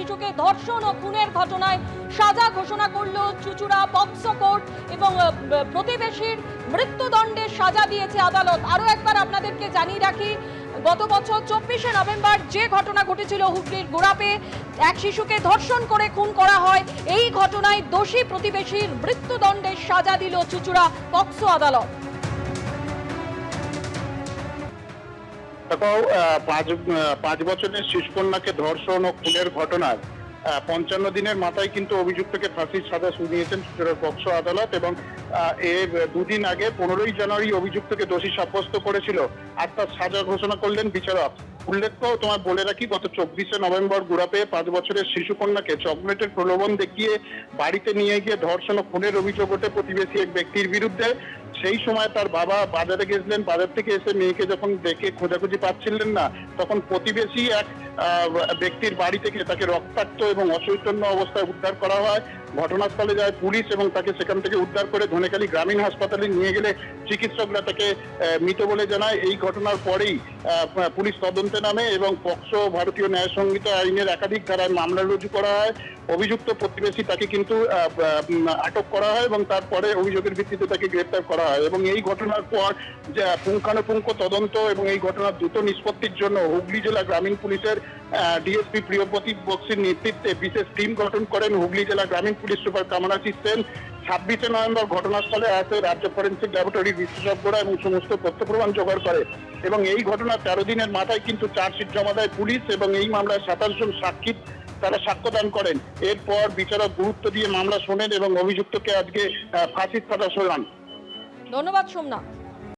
শিশুকে ধর্ষণ ও খুনের ঘটনায় সাজা ঘোষণা করল চুচুড়া পক্সো কোর্ট এবং প্রতিবেশীর মৃত্যুদণ্ডের সাজা দিয়েছে আদালত। আরও একবার আপনাদেরকে জানিয়ে রাখি, গত বছর চব্বিশে নভেম্বর যে ঘটনা ঘটেছিল হুগলির গোড়াপে, এক শিশুকে ধর্ষণ করে খুন করা হয়, এই ঘটনায় দোষী প্রতিবেশীর মৃত্যুদণ্ডের সাজা দিল চুচুড়া পক্সো আদালত। দেখো পাঁচ পাঁচ বছরের শিশুকন্যাকে ধর্ষণ ও খুনের ঘটনায় পঞ্চান্ন দিনের মাথায় কিন্তু অভিযুক্তকে ফাঁসির সাজা শুনিয়েছেন পক্ষ আদালত এবং এর দুদিন আগে পনেরোই জানুয়ারি অভিযুক্তকে দোষী সাব্যস্ত করেছিল। আর তার সাজা ঘোষণা করলেন বিচারক। উল্লেখ্য তোমার বলে রাখি, গত চব্বিশে নভেম্বর গুড়াপে পাঁচ বছরের শিশুকন্যাকে চকলেটের প্রলোভন দেখিয়ে বাড়িতে নিয়ে গিয়ে ধর্ষণ ও খুনের অভিযোগ ওঠে প্রতিবেশী এক ব্যক্তির বিরুদ্ধে। সেই সময় তার বাবা বাজারে গেছিলেন, বাজার থেকে এসে মেয়েকে যখন দেখে খোঁজাখুঁজি পাচ্ছিলেন না, তখন প্রতিবেশী এক ব্যক্তির বাড়ি থেকে তাকে রক্তাক্ত এবং অচৈতন্য অবস্থায় উদ্ধার করা হয়। ঘটনাস্থলে যায় পুলিশ এবং তাকে সেখান থেকে উদ্ধার করে ধনেখালি গ্রামীণ হাসপাতালে নিয়ে গেলে চিকিৎসকরা তাকে মৃত বলে জানায়। এই ঘটনার পরেই পুলিশ তদন্তে নামে এবং পক্সো ভারতীয় ন্যায় সংহিতা আইনের একাধিক ধারায় মামলা রুজু করা হয়। অভিযুক্ত প্রতিবেশী তাকে কিন্তু আটক করা হয় এবং তারপরে অভিযোগের ভিত্তিতে তাকে গ্রেপ্তার করা হয় এবং এই ঘটনার পর পুঙ্খানুপুঙ্খ তদন্ত এবং এই ঘটনার দ্রুত নিষ্পত্তির জন্য হুগলি জেলা গ্রামীণ পুলিশের ডিএসপি প্রিয়পতি বক্সির নেতৃত্বে বিশেষ টিম গঠন করেন। হুগলি জেলা গ্রামীণ পুলিশ সুপার কামনাশী সেন ছাব্বিশে নভেম্বর ঘটনাস্থলে আসে রাজ্য ফরেন্সিক ল্যাবরেটরি বিশেষজ্ঞরা এবং সমস্ত তথ্য প্রমাণ জোগাড় করে এবং এই ঘটনা তেরো দিনের মাথায় কিন্তু চার্জশিট জমা দেয় পুলিশ এবং এই মামলায় সাতাশ জন সাক্ষী তারা সাক্ষ্যদান করেন। এরপর বিচারক গুরুত্ব দিয়ে মামলা শোনেন এবং অভিযুক্তকে আজকে ফাঁসির সাজা শোনান। ধন্যবাদ, সোমনাথ।